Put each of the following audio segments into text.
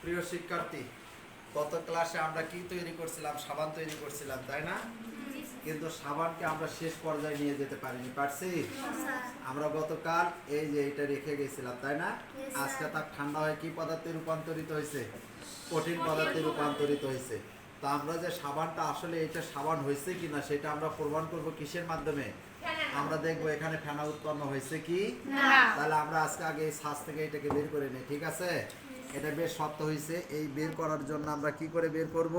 প্রিয় শিক্ষার্থী গত ক্লাসে আমরা কি তৈরি করছিলাম? সাবান তৈরি করছিলাম তাই না? কিন্তু সাবানকে আমরা শেষ পর্যায়ে নিয়ে যেতে পারিনি পারছি? আমরা গতকাল এই যে এটা রেখে গেছিলাম তাই না? আজকে তার ঠান্ডা হয়ে কি পদার্থে রূপান্তরিত হয়েছে? কঠিন পদার্থে রূপান্তরিত হয়েছে। তো আমরা যে সাবানটা আসলে এটা সাবান হয়েছে কিনা সেটা আমরা প্রমাণ করব কিসের মাধ্যমে? আমরা দেখব এখানে ফেনা উৎপন্ন হয়েছে কি? তাহলে আমরা আজকে আগে এই শ্বাস থেকে এটাকে বের করে নিই ঠিক আছে? এটা বেশ শক্ত হয়েছে এই বের করার জন্য আমরা কি করে বের করব?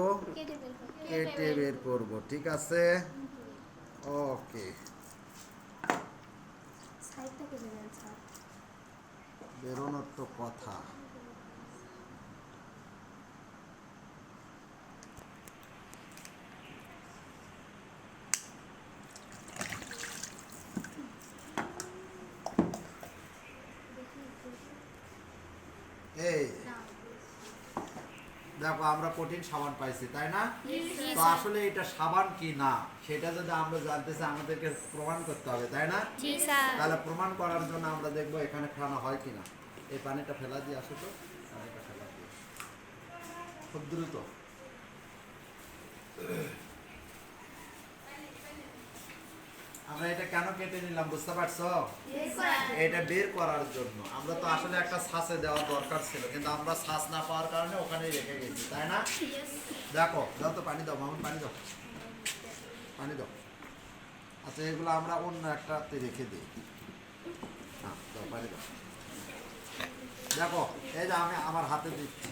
কেটে বের করব। ঠিক আছে? ওকে। বেরোনোর তো কথা। এই। দেখো আমরা কঠিন সাবান পাইছি তাই না? তো আসলে এটা সাবান কি না সেটা যদি আমরা জানতে চাই আমাদেরকে প্রমাণ করতে হবে তাই না? তাহলে প্রমাণ করার জন্য আমরা দেখব এখানে ফেলা হয় কিনা এই পানিটা ফেলা দিয়ে আসো তো পানিটা ফেলা দিয়ে। খুব দ্রুত। আমরা এটা কেন কেটে নিলাম, বুঝতে পারছ? এটা বের করার জন্য। আমরা তো আসলে একটা শ্বাসে দেওয়া দরকার ছিল, কিন্তু আমরা শ্বাস না পাওয়ার কারণে ওখানে রেখে গেছি, তাই না? দেখো, দাও তো পানি দাও, মামুন, পানি দাও। পানি দাও। আচ্ছা এগুলো আমরা অন্য একটাতে রেখে দিই। হ্যাঁ দাও, পানি দাও। দেখো, এই যে আমি আমার হাতে দিচ্ছি।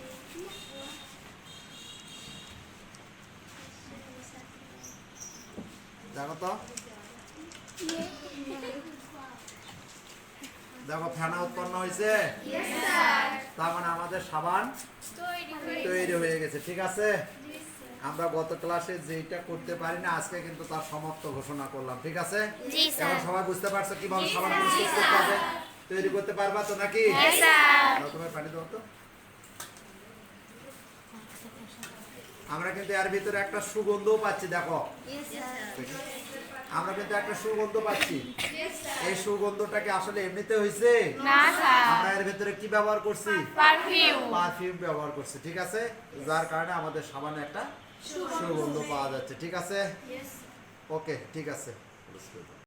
দেখো তো। দেখো ফেনা উৎপন্ন হয়েছে? তার মানে আমাদের সাবান তৈরি হয়ে গেছে। ঠিক আছে? আমরা গত ক্লাসে যেটা করতে পারি না আজকে কিন্তু তার সমাপ্ত ঘোষণা করলাম ঠিক আছে? এখন সবাই বুঝতে পারছ কীভাবে সাবান প্রস্তুত করতে হবে? তৈরি করতে পারবা তো নাকি? তোমার পানি দাও তো। আমরা কিন্তু এর ভিতরে একটা সুগন্ধও পাচ্ছি দেখো। আমরা কিন্তু একটা সুগন্ধ পাচ্ছি। এই সুগন্ধটাকে আসলে এমনিতে হয়েছে না স্যার। আমরা এর ভেতরে কি ব্যবহার করছি? পারফিউম পারফিউম ব্যবহার করছি ঠিক আছে? যার কারণে আমাদের সাবানে একটা সুগন্ধ। পাওয়া যাচ্ছে ঠিক আছে? ওকে ঠিক আছে।